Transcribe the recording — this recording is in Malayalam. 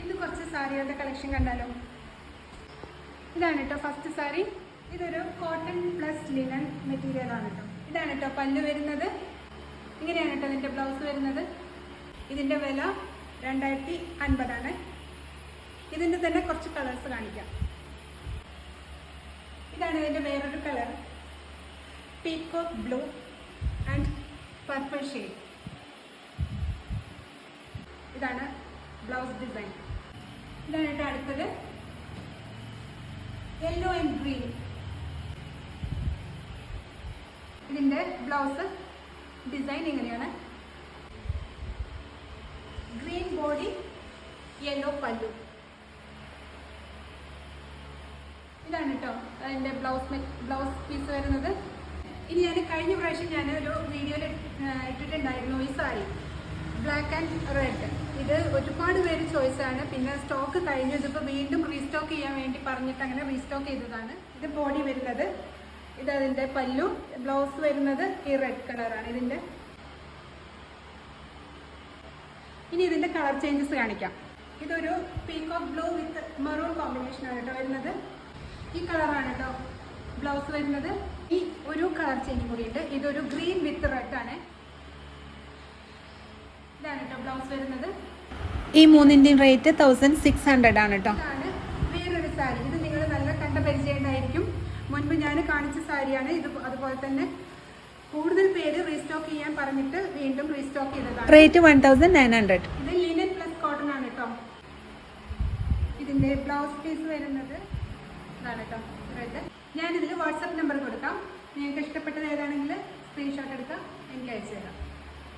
ഇന്ന് കുറച്ച് സാരികളുടെ കളക്ഷൻ കണ്ടാലോ? ഇതാണ് കേട്ടോ ഫസ്റ്റ് സാരി. ഇതൊരു കോട്ടൺ പ്ലസ് ലിനൻ മെറ്റീരിയൽ ആണ് കേട്ടോ ഇതാണ് കേട്ടോ പല്ല് വരുന്നത്. ഇങ്ങനെയാണ് കേട്ടോ ഇതിന്റെ ബ്ലൗസ് വരുന്നത്. ഇതിന്റെ വില രണ്ടായിരത്തി അൻപതാണ്. ഇതിന്റെ തന്നെ കുറച്ച് കളേഴ്സ് കാണിക്കാം. ഇതാണ് ഇതിന്റെ വേറൊരു colour peacock blue and purple shade ഇതാണ് ബ്ലൗസ് ഡിസൈൻ ഇതാണ് അടുത്തത്. യെല്ലോ ആൻഡ് ഗ്രീൻ ഇതിന്റെ ബ്ലൗസ് ഡിസൈൻ എങ്ങനെയാണ്? Green body yellow pallu. ഇതാണ് കേട്ടോ അതിന്റെ ബ്ലൗസ് ബ്ലൗസ് പീസ് വരുന്നത്. ഇനി ഞാൻ കഴിഞ്ഞ പ്രാവശ്യം ഞാൻ ഒരു വീഡിയോയിൽ ഇട്ടിട്ടുണ്ടായിരുന്നു ഈ സാരി. ബ്ലാക്ക് ആൻഡ് റെഡ് ഇത് ഒരുപാട് പേര് ചോയ്സാണ് പിന്നെ സ്റ്റോക്ക് കഴിഞ്ഞു. ഇതിപ്പോൾ വീണ്ടും റീസ്റ്റോക്ക് ചെയ്യാൻ വേണ്ടി പറഞ്ഞിട്ട് അങ്ങനെ റീസ്റ്റോക്ക് ചെയ്തതാണ്. ഇത് ബോഡി വരുന്നത്. ഇത് അതിന്റെ പല്ലു. ബ്ലൗസ് വരുന്നത് ഈ റെഡ് കളറാണ് ഇതിന്റെ ഇനി ഇതിന്റെ കളർ ചേഞ്ചസ് കാണിക്കാം. ഇതൊരു peacock blue with maroon combination ആണ് കേട്ടോ വരുന്നത്. ഈ കളറാണ് കേട്ടോ ബ്ലൗസ് വരുന്നത്. ഈ ഒരു കളർ ചേഞ്ച് കൂടിയുണ്ട് ഇതൊരു ഗ്രീൻ വിത്ത് റെഡ് ആണ്. ഇതാണ് കേട്ടോ ബ്ലൗസ് വരുന്നത്. ഈ മൂന്നിന്റെയും റേറ്റ് തൗസൻഡ് സിക്സ് ഹൺഡ്രഡ് ആണ് കേട്ടോ വേറൊരു സാരി. ഇത് നിങ്ങൾ നല്ല കണ്ട പരിചയമുണ്ടായിരിക്കും. മുൻപ് ഞാൻ കാണിച്ച സാരിയാണ്. ഇത് അതുപോലെ തന്നെ കൂടുതൽ പേര് റീസ്റ്റോക്ക് ചെയ്യാൻ പറഞ്ഞിട്ട് വീണ്ടും റീസ്റ്റോക്ക് ചെയ്തതാണ്. Rate one thousand nine hundred ഇത് ലിനൻ പ്ലസ് കോട്ടൺ ആണ് കേട്ടോ ഇതിന്റെ ബ്ലൗസ് പീസ് വരുന്നത്. ഇതാണ് കേട്ടോ റെഡ് ഞാനിതിൽ വാട്സപ്പ് നമ്പർ കൊടുക്കാം. നിങ്ങൾക്ക് ഇഷ്ടപ്പെട്ടത് ഏതാണെങ്കിൽ